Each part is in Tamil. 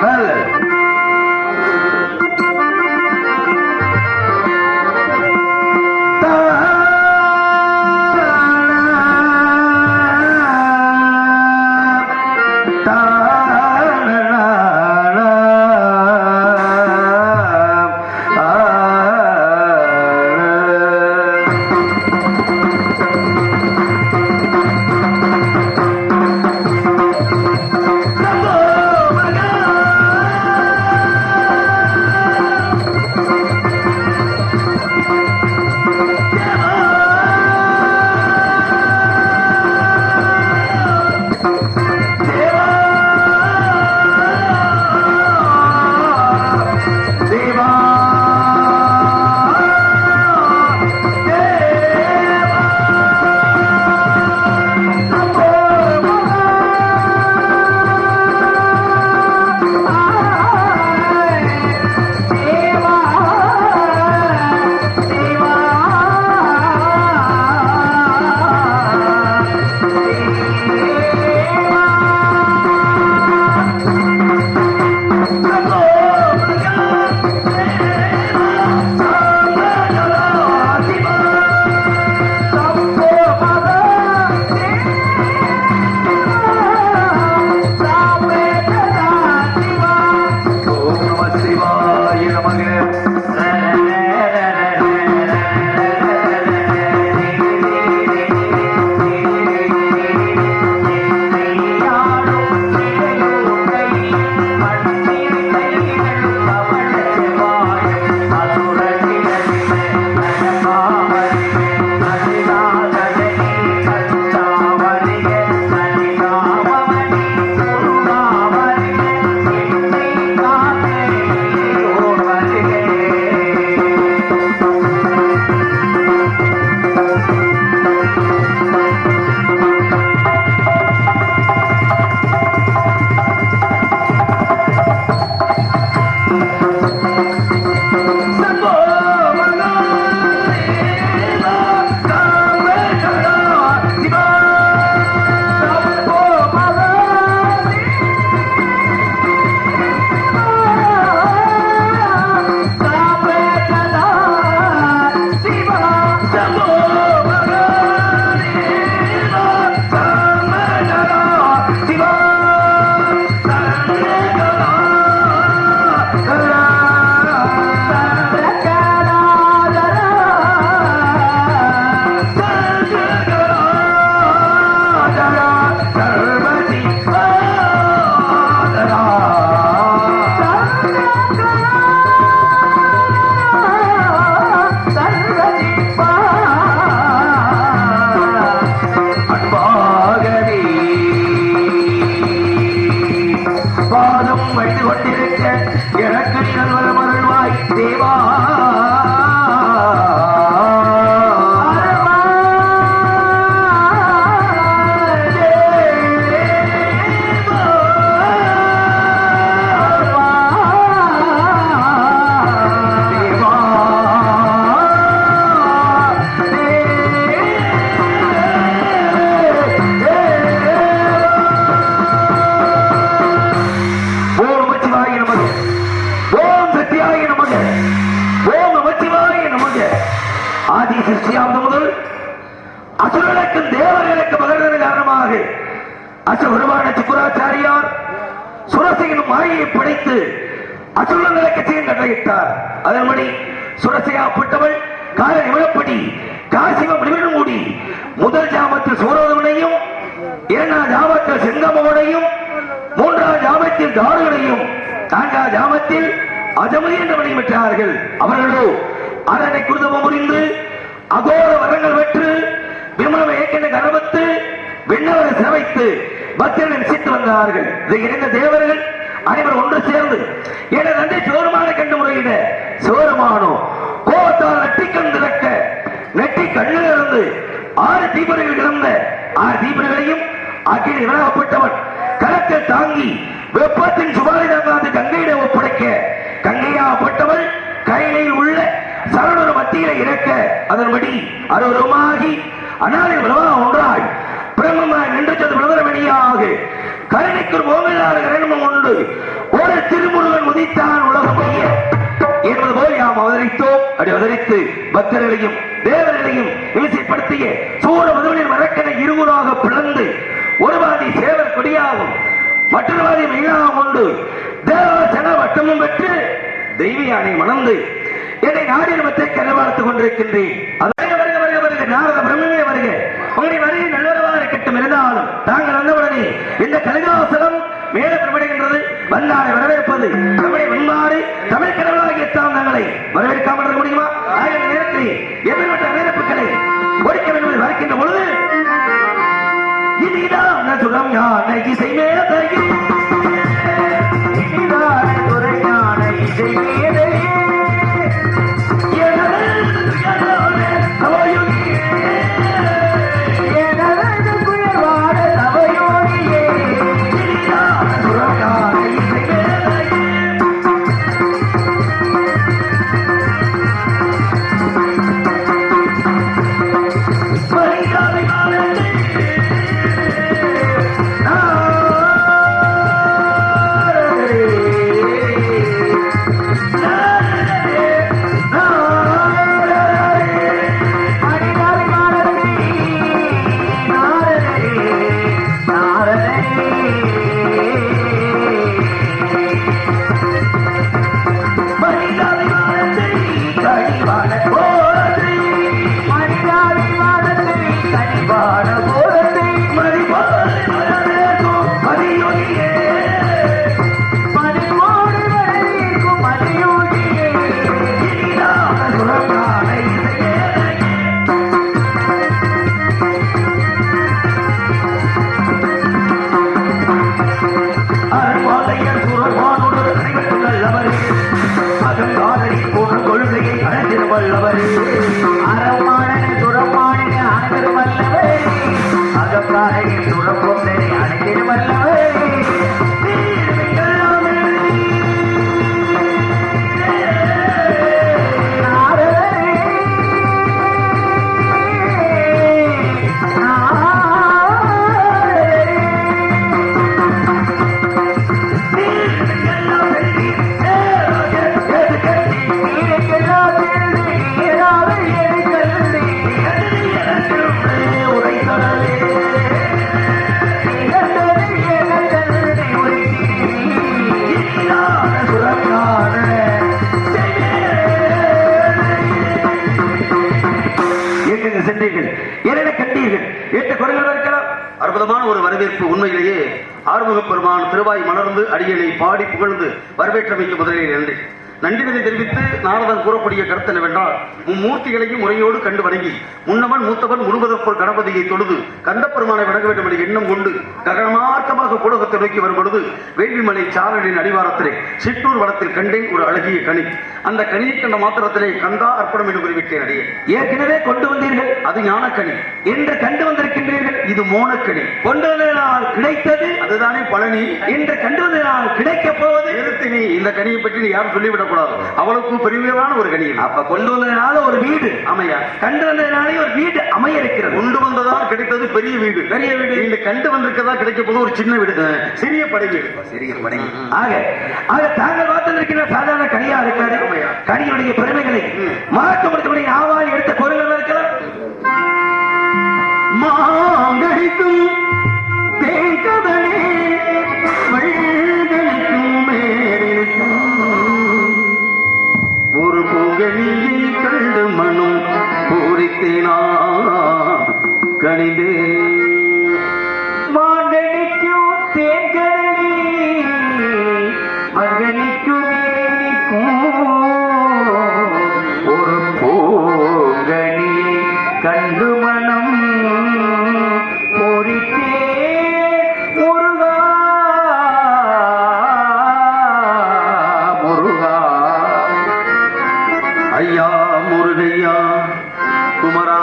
Ándale. அசுரனுக்கும் தேவர்களுக்கு மகரத காரணமாக அசுரமான சுக்குராச்சாரியார் சுரசையின் மாயை படைத்து அசுரங்களுக்கு செய்யும் கட்டளையிட்டார். அதன்படி சுரசையாப்பட்டவள் கால நிமிடப்படி காசிவம் நிமிடம் மூடி முதல் ஜாமத்தில் சோரோதவனையும் இரண்டாம் ஜாமத்தில் செங்கமோடையும் மூன்றாம் ஜாமத்தில் தாருகளையும் நான்காம் ஜாமத்தில் அஜமதி என்ற வழி பெற்றார்கள். அவர்களோ அரனை குருதமம் புரிந்து அகோர வரங்கள் பெற்று விமலம் ஏற்கின்ற கர்வத்து விண்ணவரை சிறவைத்து பக்தர்கள் விசித்து வந்தார்கள். இதை இணைந்த தேவர்கள் அனைவரும் ஒன்று சேர்ந்து என நன்றி சோறுமான கண்டு முறையிட சோரமானோ கோபத்தால் நட்டி கண் திறக்க நெட்டி கண்ணில் இருந்து ஆறு தீபர்கள் கிடந்த ஆறு தீபர்களையும் அகில விலகப்பட்டவன் கரத்தில் தாங்கி வெப்பத்தின் சுபாரி தாங்காது கங்கையிடம் ஒப்படைக்க கங்கையாப்பட்டவள் கையிலையில் உள்ள சரணொரு மத்தியில இறக்க அதன்படி அருவருமாகி அனாலில் விலவா ஒன்றாய். பிரம்மமாய் நின்று சென்று விளவரமணியாக கருணைக்கு ஒரு ஓமையாளர் கரணமும் உண்டு. ஒரு திருமுருகன் உதித்தான் உலகம் என்பது போல் யாம் அவதரித்தோம். அப்படி அவதரித்து பக்தர்களையும் தேவர்களையும் இமிசைப்படுத்திய சூழ முதலின் மரக்கனை இருவராக பிளந்து ஒரு பாதி சேவர் கொடியாகும் மற்றொரு பாதி கொண்டு தேவ சன வட்டமும் பெற்று தெய்வ யானை மணந்து என்னை நாடினத்தை கனவாழ்த்துக் கொண்டிருக்கின்றேன். அதே வருக வருக வருக நாரத பிரம்மே இருக்கட்டும் இருந்தாலும் தாங்கள் வந்தவுடனே இந்த கலிதாசனம் மேல பிரபடுகின்றது. வந்தாரை வரவேற்பது தமிழை முன்மாறு தமிழ் கடவுளாகிய தாம் தங்களை வரவேற்காமல் இருக்க முடியுமா? ஆகிய நேரத்தில் எதிர்மற்ற வரவேற்புகளை ஒழிக்க வேண்டும் என்று வருகின்ற பொழுது இதுதான் சுரம் ஞான இசை மேதையே இனிதான் சென்றீர்கள். என்னென்ன கட்டீர்கள் ஏற்ற குரங்கள் இருக்கலாம். அற்புதமான ஒரு வரவேற்பு உண்மையிலேயே ஆறுமுக பெருமான் திருவாய் மலர்ந்து அடியலை பாடி புகழ்ந்து வரவேற்றமைக்கு முதலில் நன்றி. நன்றிகளை தெரிவித்து நாரதன் கூறக்கூடிய கருத்து என்னவென்றால் மும்மூர்த்திகளையும் முறையோடு கண்டு வணங்கி முன்னவன் மூத்தவன் முழுவதற்குள் கணபதியை தொழுது கந்தப்பெருமானை வணங்க வேண்டும் என்ற எண்ணம் கொண்டு ககனமார்க்கமாக புலகத்தை நோக்கி வரும் பொழுது வேள்விமலை சாரலின் அடிவாரத்திலே சிற்றூர் வனத்தில் கண்டேன் ஒரு அழகிய கனி. அந்த கனியை கண்ட மாத்திரத்திலே கந்தா அர்ப்பணம் என்று குறிப்பிட்டேன் அடியே. ஏற்கனவே கொண்டு வந்தீர்கள் அது ஞானக்கனி. என்று கண்டு வந்திருக்கின்றீர்கள் இது மோனக்கனி. கொண்டு வந்ததனால் கிடைத்தது அதுதானே பழனி. என்று கண்டு வந்ததனால் கிடைக்க போவது. நிறுத்தி நீ இந்த கனியை பற்றி நீ யாரும் சொல்லிவிடக்கூடாது அவளுக்கு பெருமையான ஒரு இது. அப்ப கொண்டு வந்ததனால ஒரு வீடு ஆமையா கண்டு வந்ததனாலே ஒரு வீடு அமைய இருக்கிறது கொண்டு வந்ததால் கிடைத்தது பெரிய வீடு. பெரிய வீடு. இந்த கண்டு வந்திருக்கதா கிடைக்க போது ஒரு சின்ன வீடு. சிறிய படை வீடு. சிறிய படை ஆக ஆக தாங்கள் பார்த்திருக்கிற சாதாரண கனியா இருக்காது. கனியுடைய பெருமைகளை. மறக்கப்படுத்தக்கூடிய ஆவால் எடுத்த பொருள்கள் இருக்கலாம். மாங்கடிக்கும் தேங்கதனே मुरैया कुमरा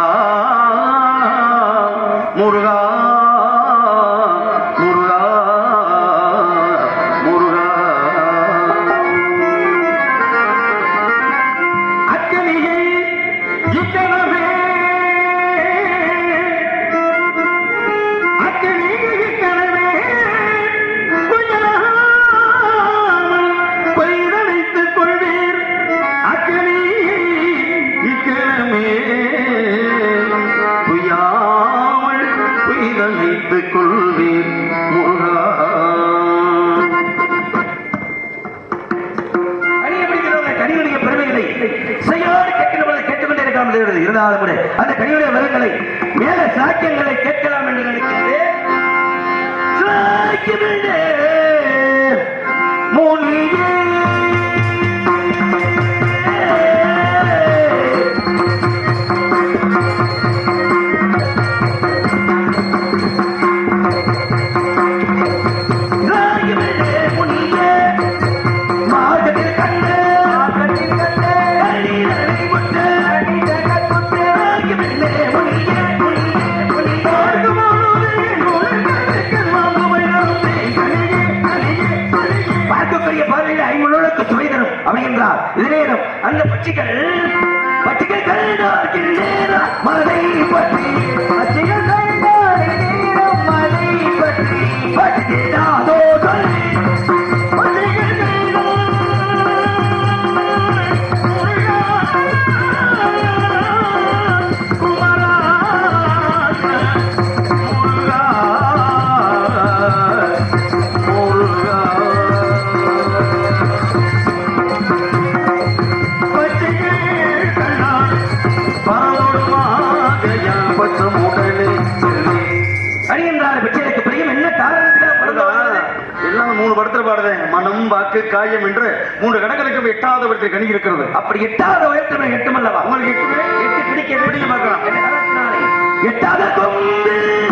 வாக்கியங்களை கேட்கலாம் என்று நினைக்கிறேன். எட்டாதவற்றை கணி இருக்கிறது அப்படி எட்டாத உயர்த்தமை எட்டுமல்லவா உங்களுக்கு எட்டு பிடிக்க எப்படி பார்க்கலாம். எட்டாத காரணத்தினாலே?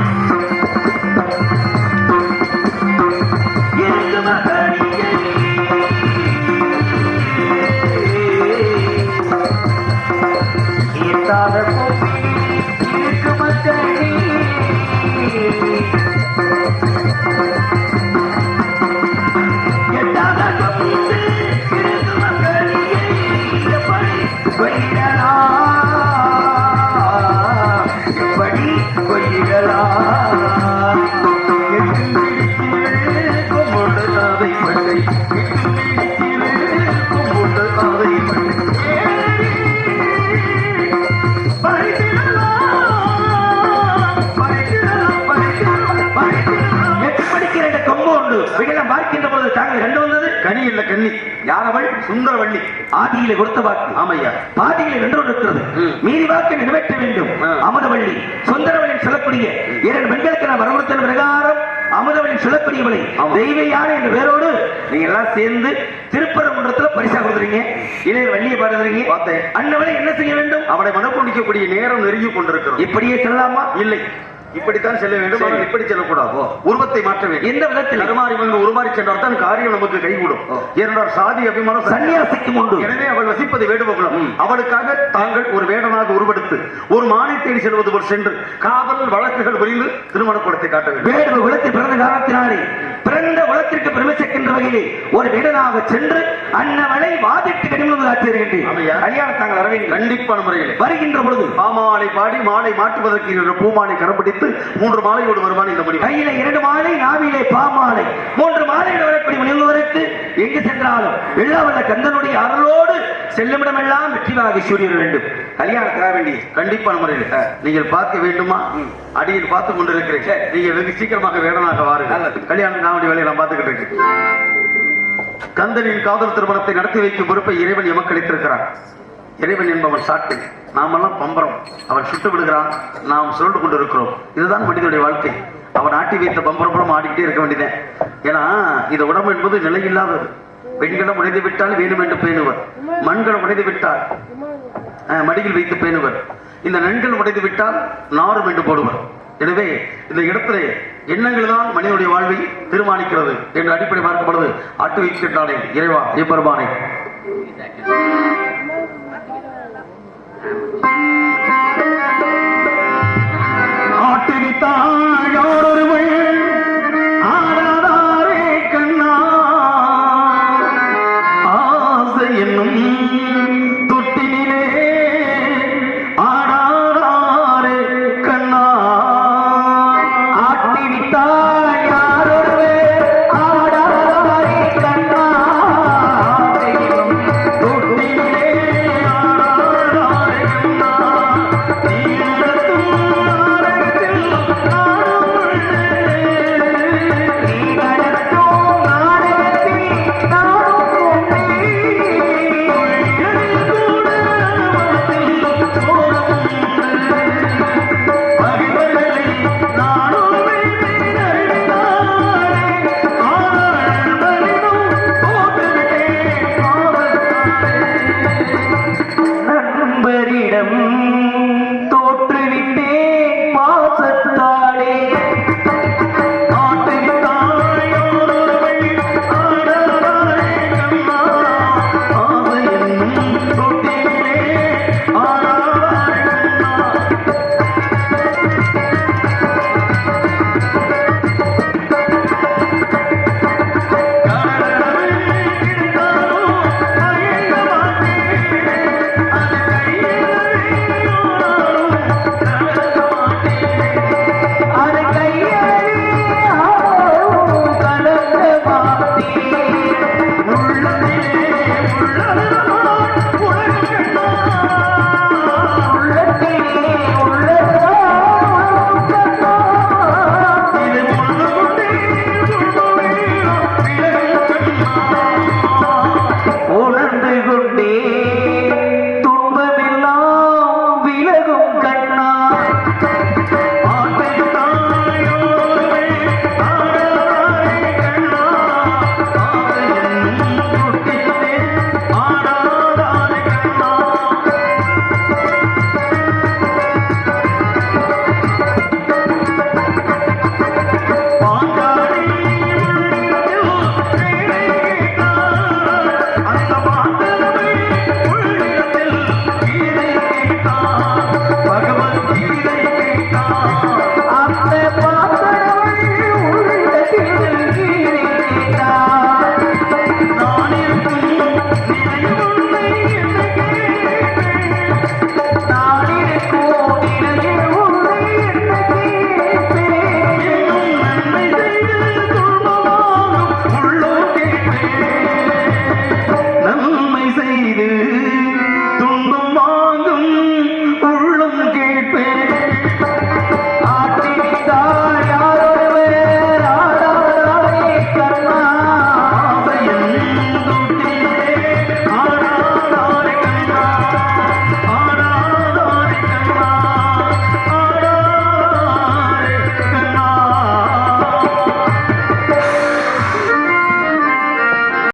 எப்படி கொய்யலாம்? எப்படி கொய்யலாம்? எட்டு படிக்கிற இந்த கொம்பு உண்டு இவையெல்லாம் பார்க்கின்ற பொழுது தாங்கள் கண்டு வந்தது கனி இல்ல கன்னி யாரவள் சுந்தரவள்ளி. ஆதியிலே கொடுத்த வாக்கு. ஆமையா. பாதியிலே வென்று இருக்கிறது. ம். மீதி வாக்கு நிறைவேற்ற வேண்டும். அமுதவள்ளி. சுந்தரவள்ளி சொல்லக்கூடிய இரண்டு பெண்களுக்கு நான் வரமுறுத்தல் பிரகாரம் அமுதவள்ளி சொல்லக்கூடியவளை. தெய்வ யானை என்ற பேரோடு நீங்க எல்லாம் சேர்ந்து திருப்பரங்குன்றத்துல பரிசா கொடுக்குறீங்க இளையர் வள்ளியை பாடுறீங்க பார்த்தேன். அண்ணவளை என்ன செய்ய வேண்டும்? அவளை மனப்பொழிக்கக்கூடிய நேரம் நெருங்கி கொண்டிருக்கிறது இப்படியே செல்லலாமா? இல்லை. இப்படித்தான் செல்ல வேண்டும். ஆனால் இப்படி செல்லக்கூடாது. உருவத்தை மாற்ற வேண்டும். எந்த விதத்தில். நறுமாறி வந்து உருமாறி சென்றால் தான் காரியம் நமக்கு கைகூடும். ஏனென்றால் சாதி அபிமானம் சன்னியாசிக்கும் உண்டு. எனவே அவள் வசிப்பது வேடுவகுலம் ம். அவளுக்காக தாங்கள் ஒரு வேடனாக உருவெடுத்து ஒரு மானை தேடி செல்வது போல் சென்று காதல் வழக்குகள் புரிந்து திருமண குடத்தை காட்ட வேண்டும். வேடுவ குலத்தில் பிறந்த காலத்தினாலே. பிறந்த குலத்திற்கு பெருமை சேர்க்கின்ற வகையிலே ஒரு வீடனாக சென்று அன்னவளை வாதிட்டு கடிமம் ஆற்றுகின்றேன் ஆமையா. கல்யாணம் தாங்கள் வர வேண்டும் கண்டிப்பான முறையில். வருகின்ற பொழுது பாமாலை பாடி மாலை மாற்றுவதற்கு பூமாலை கரம் பிடித்து மூன்று மாலையோடு வருவான் இந்த மணி கையில இரண்டு மாலை நாவிலே பாமாலை மூன்று மாலைகள் வரக்கூடிய முனிவருக்கு எங்கு சென்றாலும் எல்லாவல்ல கந்தனுடைய அருளோடு செல்லுமிடமெல்லாம் வெற்றிவாகி சூரிய வேண்டும். கல்யாணத்தாக வேண்டிய கண்டிப்பான முறையில். நீங்கள் பார்க்க வேண்டுமா? அடியில் பார்த்து கொண்டிருக்கிறேன். நீங்கள் வெகு சீக்கிரமாக வேடனாக வாருங்கள். கல்யாணம் காமெடி வேலையை நான் பார்த்துக்கிட்டு இருக்கேன் கந்தனின் காதல் திருமணத்தை நடத்தி வைக்கும் பொறுப்பை இறைவன் எமக்கு அளித்திருக்கிறான் இறைவன் என்பவன் சாட்டு நாமெல்லாம் பம்பரம். அவன் சுட்டு விடுகிறான். நாம் சுருண்டு கொண்டிருக்கிறோம். இதுதான் மனிதனுடைய வாழ்க்கை. அவன் ஆட்டி வைத்த பம்பரம் ஆடிக்கிட்டே இருக்க வேண்டியதேன் ஏன்னா இந்த உடம்பு என்பது நிலை இல்லாதது. பெண்களும் உடைந்து விட்டால் வேணும் என்று பேணுவர். மண்களும் உடைந்து விட்டால் மடியில் வைத்து பேணுவர். இந்த நன்கள் உடைந்து விட்டால் நாரும் என்று போடுவர். எனவே இந்த இடத்திலே எண்ணங்கள் தான் மனிதனுடைய வாழ்வை தீர்மானிக்கிறது என்ற அடிப்படை பார்க்கப்படுது அட்டு வைக்கின்றானே இறைவா எப்பெருமானே Thank you.